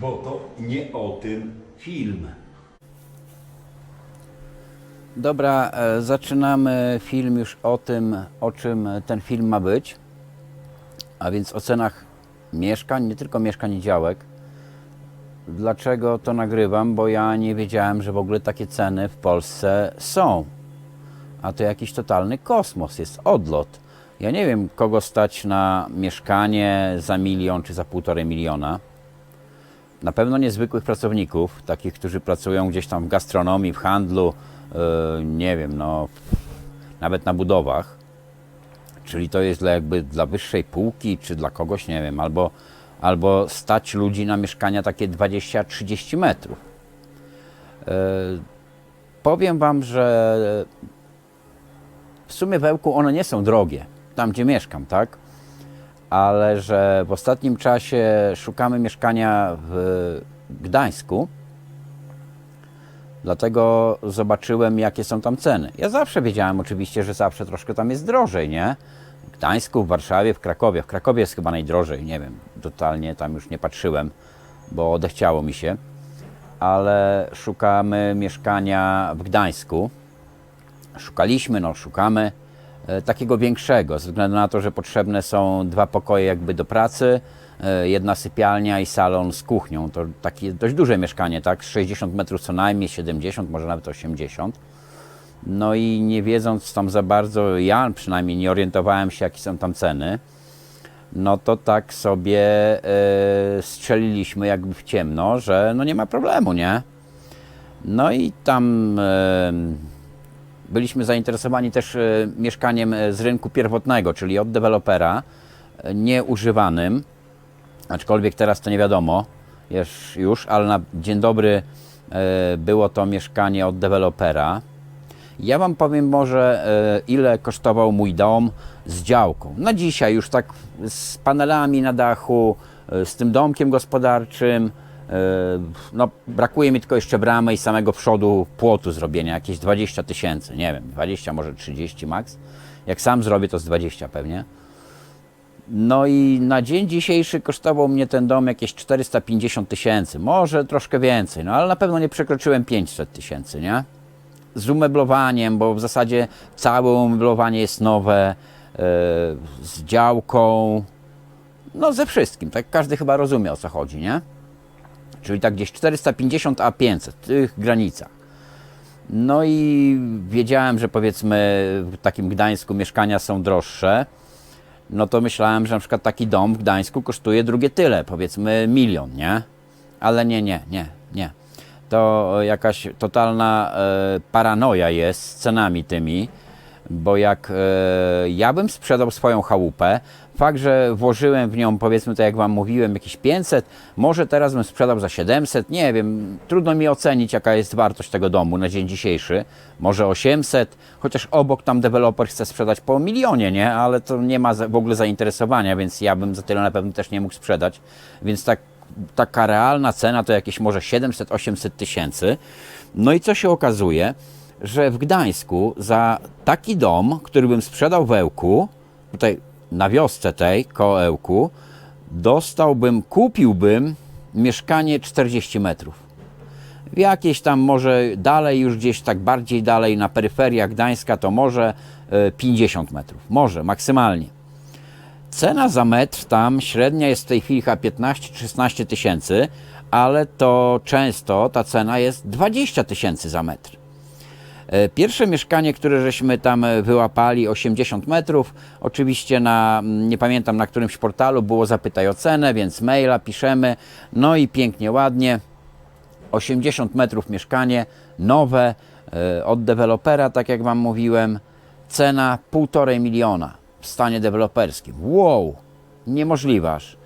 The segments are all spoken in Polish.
bo to nie o tym film. Dobra, e, zaczynamy film już o tym, o czym ten film ma być. A więc o cenach mieszkań, nie tylko mieszkań i działek. Dlaczego to nagrywam? Bo ja nie wiedziałem, że w ogóle takie ceny w Polsce są. A to jakiś totalny kosmos, jest odlot. Ja nie wiem, kogo stać na mieszkanie za milion czy za półtorej miliona. Na pewno niezwykłych pracowników, takich, którzy pracują gdzieś tam w gastronomii, w handlu, yy, nie wiem, no, nawet na budowach. Czyli to jest dla jakby dla wyższej półki, czy dla kogoś, nie wiem, albo, albo stać ludzi na mieszkania takie 20-30 metrów. Yy, powiem Wam, że w sumie w Ełku one nie są drogie, tam gdzie mieszkam, tak? Ale że w ostatnim czasie szukamy mieszkania w Gdańsku, dlatego zobaczyłem, jakie są tam ceny. Ja zawsze wiedziałem oczywiście, że zawsze troszkę tam jest drożej, nie? W Gdańsku, w Warszawie, w Krakowie. W Krakowie jest chyba najdrożej, nie wiem, totalnie tam już nie patrzyłem, bo odechciało mi się. Ale szukamy mieszkania w Gdańsku szukaliśmy, no szukamy takiego większego, ze względu na to, że potrzebne są dwa pokoje jakby do pracy, e, jedna sypialnia i salon z kuchnią. To takie dość duże mieszkanie, tak? Z 60 metrów co najmniej, 70, może nawet 80. No i nie wiedząc tam za bardzo, ja przynajmniej nie orientowałem się, jakie są tam ceny, no to tak sobie e, strzeliliśmy jakby w ciemno, że no nie ma problemu, nie? No i tam e, byliśmy zainteresowani też e, mieszkaniem e, z rynku pierwotnego, czyli od dewelopera, e, nieużywanym, aczkolwiek teraz to nie wiadomo już, ale na dzień dobry było to mieszkanie od dewelopera. Ja Wam powiem może, ile kosztował mój dom z działką. Na dzisiaj już tak z panelami na dachu, z tym domkiem gospodarczym. E, No, brakuje mi tylko jeszcze bramy i samego przodu płotu zrobienia, jakieś 20 tysięcy, nie wiem, 20, może 30 max. Jak sam zrobię, to z 20 pewnie. No i na dzień dzisiejszy kosztował mnie ten dom jakieś 450 tysięcy, może troszkę więcej, no ale na pewno nie przekroczyłem 500 tysięcy, nie? z umeblowaniem, bo w zasadzie całe umeblowanie jest nowe, e, z działką, no ze wszystkim, tak każdy chyba rozumie o co chodzi, nie? Czyli tak gdzieś 450 a 500, w tych granicach. No i wiedziałem, że powiedzmy w takim Gdańsku mieszkania są droższe, no to myślałem, że na przykład taki dom w Gdańsku kosztuje drugie tyle, powiedzmy milion, nie? Ale nie, nie, nie, nie to jakaś totalna e, paranoja jest z cenami tymi, bo jak e, ja bym sprzedał swoją chałupę, fakt, że włożyłem w nią, powiedzmy to jak Wam mówiłem, jakieś 500, może teraz bym sprzedał za 700, nie wiem, trudno mi ocenić jaka jest wartość tego domu na dzień dzisiejszy, może 800, chociaż obok tam deweloper chce sprzedać po milionie, nie, ale to nie ma w ogóle zainteresowania, więc ja bym za tyle na pewno też nie mógł sprzedać, więc tak taka realna cena to jakieś może 700-800 tysięcy. No i co się okazuje, że w Gdańsku za taki dom, który bym sprzedał w Ełku, tutaj na wiosce tej, koło dostałbym, kupiłbym mieszkanie 40 metrów. W jakieś tam może dalej, już gdzieś tak bardziej dalej na peryferiach Gdańska, to może e, 50 metrów. Może, maksymalnie. Cena za metr tam średnia jest w tej chwili chyba 15-16 tysięcy, ale to często ta cena jest 20 tysięcy za metr. E, Pierwsze mieszkanie, które żeśmy tam e, wyłapali, 80 metrów, oczywiście na, nie pamiętam na którymś portalu było zapytaj o cenę, więc maila piszemy, no i pięknie, ładnie, 80 metrów mieszkanie, nowe, e, od dewelopera, tak jak Wam mówiłem, cena 1,5 miliona w stanie deweloperskim. Wow, niemożliwe aż.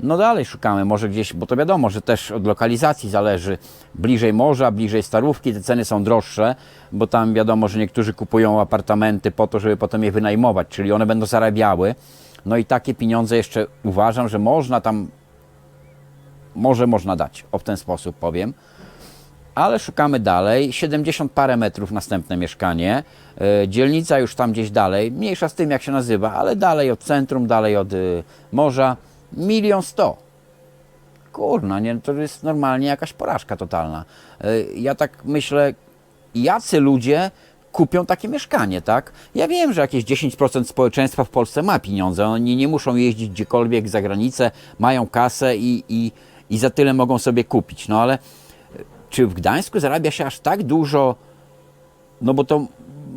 No dalej szukamy, może gdzieś, bo to wiadomo, że też od lokalizacji zależy. Bliżej morza, bliżej Starówki te ceny są droższe, bo tam wiadomo, że niektórzy kupują apartamenty po to, żeby potem je wynajmować, czyli one będą zarabiały. No i takie pieniądze jeszcze uważam, że można tam, może można dać, o w ten sposób powiem ale szukamy dalej. 70 parę metrów następne mieszkanie. E, Dzielnica już tam gdzieś dalej, mniejsza z tym jak się nazywa, ale dalej od centrum, dalej od y, morza. Milion sto. kurna, nie, to jest normalnie jakaś porażka totalna. E, Ja tak myślę, jacy ludzie kupią takie mieszkanie, tak? Ja wiem, że jakieś 10% społeczeństwa w Polsce ma pieniądze, oni nie muszą jeździć gdziekolwiek za granicę, mają kasę i, i, i za tyle mogą sobie kupić, no ale e, czy w Gdańsku zarabia się aż tak dużo no bo to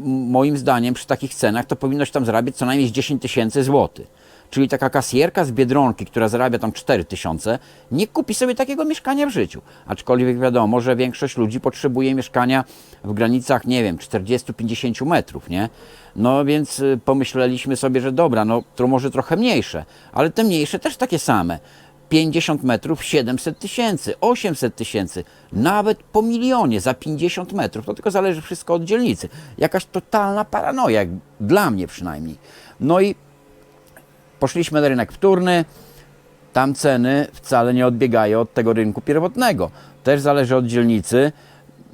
moim zdaniem przy takich cenach to powinno się tam zarabiać co najmniej z 10 tysięcy złotych. Czyli taka kasjerka z Biedronki, która zarabia tam 4 tysiące, nie kupi sobie takiego mieszkania w życiu. Aczkolwiek wiadomo, że większość ludzi potrzebuje mieszkania w granicach, nie wiem, 40-50 metrów, nie? No więc y, pomyśleliśmy sobie, że dobra, no to może trochę mniejsze, ale te mniejsze też takie same. 50 metrów 700 tysięcy, 800 tysięcy, nawet po milionie za 50 metrów. To tylko zależy wszystko od dzielnicy. Jakaś totalna paranoja, dla mnie przynajmniej. No i poszliśmy na rynek wtórny. Tam ceny wcale nie odbiegają od tego rynku pierwotnego. Też zależy od dzielnicy.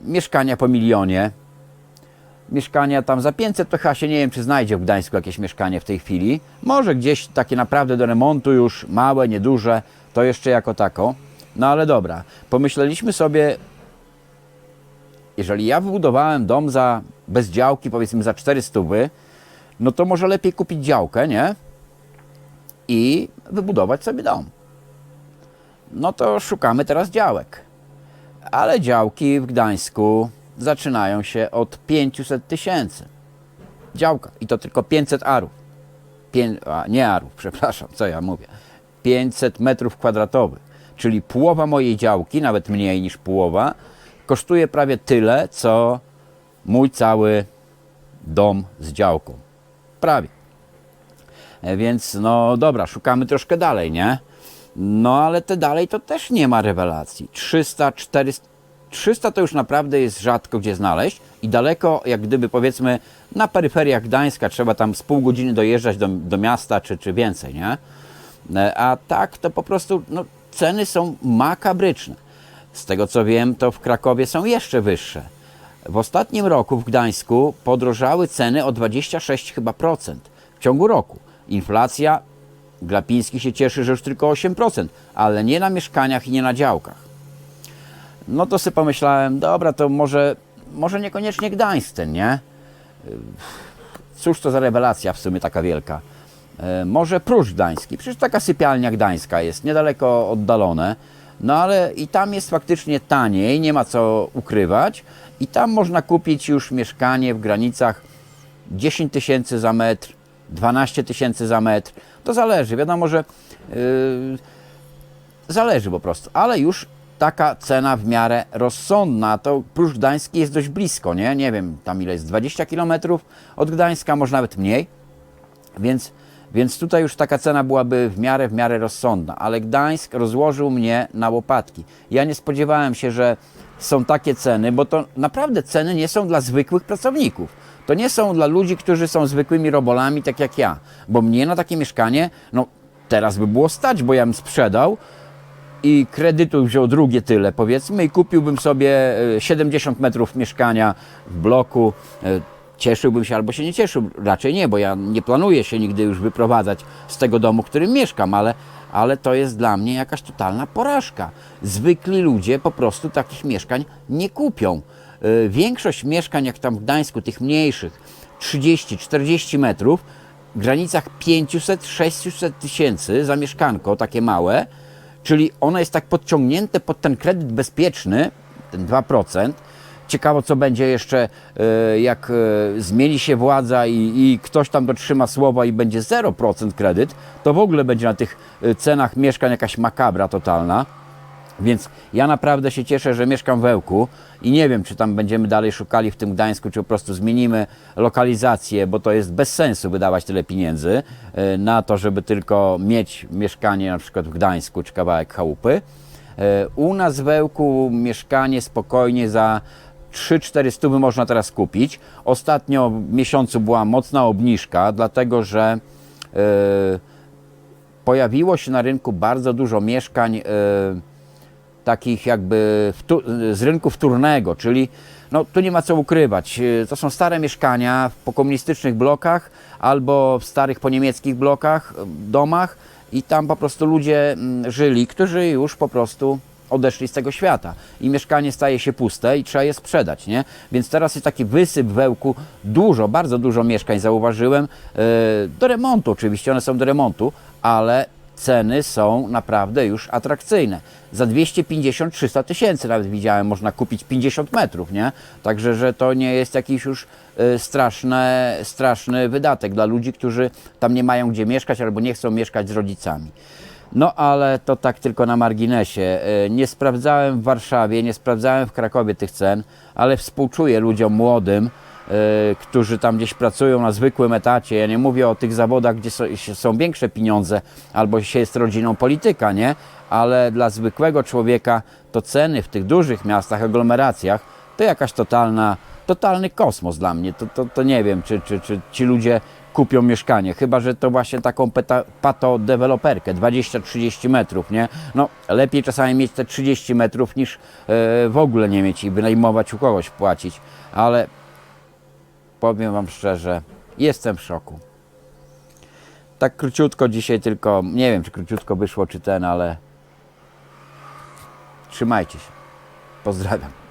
Mieszkania po milionie, mieszkania tam za 500 to chyba się nie wiem, czy znajdzie w Gdańsku jakieś mieszkanie w tej chwili. Może gdzieś takie naprawdę do remontu już, małe, nieduże, to jeszcze jako tako. No ale dobra, pomyśleliśmy sobie, jeżeli ja wybudowałem dom za, bez działki, powiedzmy za 400, no to może lepiej kupić działkę, nie? I wybudować sobie dom. No to szukamy teraz działek. Ale działki w Gdańsku zaczynają się od 500 tysięcy. Działka. I to tylko 500 arów. Pię... A, nie arów, przepraszam, co ja mówię. 500 metrów kwadratowych. Czyli połowa mojej działki, nawet mniej niż połowa, kosztuje prawie tyle, co mój cały dom z działką. Prawie. E, Więc no dobra, szukamy troszkę dalej, nie? No ale te dalej to też nie ma rewelacji. 300, 400, 300 to już naprawdę jest rzadko gdzie znaleźć i daleko, jak gdyby powiedzmy na peryferiach Gdańska trzeba tam z pół godziny dojeżdżać do, do miasta czy, czy więcej, nie? E, A tak to po prostu no, ceny są makabryczne. Z tego co wiem, to w Krakowie są jeszcze wyższe. W ostatnim roku w Gdańsku podrożały ceny o 26 chyba procent w ciągu roku. Inflacja, Glapiński się cieszy, że już tylko 8%, ale nie na mieszkaniach i nie na działkach. No to sobie pomyślałem, dobra, to może, może niekoniecznie Gdańsk ten, nie? Cóż to za rewelacja w sumie taka wielka. E, Może Pruszcz Gdański, przecież taka sypialnia gdańska jest, niedaleko oddalone, no ale i tam jest faktycznie taniej, nie ma co ukrywać i tam można kupić już mieszkanie w granicach 10 tysięcy za metr, 12 tysięcy za metr, to zależy, wiadomo, że yy, zależy po prostu, ale już taka cena w miarę rozsądna, to Pruszcz Gdański jest dość blisko, nie? Nie wiem, tam ile jest, 20 km od Gdańska, może nawet mniej, więc, więc tutaj już taka cena byłaby w miarę, w miarę rozsądna, ale Gdańsk rozłożył mnie na łopatki. Ja nie spodziewałem się, że są takie ceny, bo to naprawdę ceny nie są dla zwykłych pracowników. To nie są dla ludzi, którzy są zwykłymi robolami, tak jak ja. Bo mnie na takie mieszkanie, no teraz by było stać, bo ja bym sprzedał i kredytu wziął drugie tyle, powiedzmy, i kupiłbym sobie e, 70 metrów mieszkania w bloku. e, Cieszyłbym się albo się nie cieszył, raczej nie, bo ja nie planuję się nigdy już wyprowadzać z tego domu, w którym mieszkam, ale, ale to jest dla mnie jakaś totalna porażka. Zwykli ludzie po prostu takich mieszkań nie kupią. E, Większość mieszkań, jak tam w Gdańsku, tych mniejszych, 30-40 metrów, w granicach 500-600 tysięcy za mieszkanko, takie małe, czyli ono jest tak podciągnięte pod ten kredyt bezpieczny, ten 2%. Ciekawo, co będzie jeszcze, e, jak e, zmieni się władza i, i ktoś tam dotrzyma słowa i będzie 0% kredyt, to w ogóle będzie na tych cenach mieszkań jakaś makabra totalna. Więc ja naprawdę się cieszę, że mieszkam w Ełku i nie wiem, czy tam będziemy dalej szukali w tym Gdańsku, czy po prostu zmienimy lokalizację, bo to jest bez sensu wydawać tyle pieniędzy e, na to, żeby tylko mieć mieszkanie na przykład w Gdańsku, czy kawałek chałupy. E, U nas w Ełku mieszkanie spokojnie za 3-4 stówy można teraz kupić. Ostatnio w miesiącu była mocna obniżka, dlatego że e, pojawiło się na rynku bardzo dużo mieszkań takich jakby z rynku wtórnego, czyli no, tu nie ma co ukrywać. To są stare mieszkania po komunistycznych blokach albo w starych po niemieckich blokach, domach i tam po prostu ludzie mm, żyli, którzy już po prostu odeszli z tego świata i mieszkanie staje się puste i trzeba je sprzedać, nie? Więc teraz jest taki wysyp wełku, dużo, bardzo dużo mieszkań zauważyłem, e, do remontu oczywiście, one są do remontu, ale ceny są naprawdę już atrakcyjne. Za 250-300 tysięcy nawet widziałem, można kupić 50 metrów, nie? Także, że to nie jest jakiś już e, straszne, straszny wydatek dla ludzi, którzy tam nie mają gdzie mieszkać albo nie chcą mieszkać z rodzicami. No ale to tak tylko na marginesie. E, Nie sprawdzałem w Warszawie, nie sprawdzałem w Krakowie tych cen, ale współczuję ludziom młodym, którzy tam gdzieś pracują na zwykłym etacie. Ja nie mówię o tych zawodach, gdzie są, większe pieniądze albo się jest rodziną polityka, nie? Ale dla zwykłego człowieka to ceny w tych dużych miastach, aglomeracjach to jakaś totalna, totalny kosmos dla mnie. To, to, to nie wiem, czy, czy, czy ci ludzie kupią mieszkanie, chyba że to właśnie taką peta, patodeweloperkę 20-30 metrów, nie? No lepiej czasami mieć te 30 metrów niż e, w ogóle nie mieć i wynajmować u kogoś płacić, ale powiem Wam szczerze, jestem w szoku. Tak króciutko dzisiaj tylko, nie wiem czy króciutko wyszło czy ten, ale trzymajcie się. Pozdrawiam.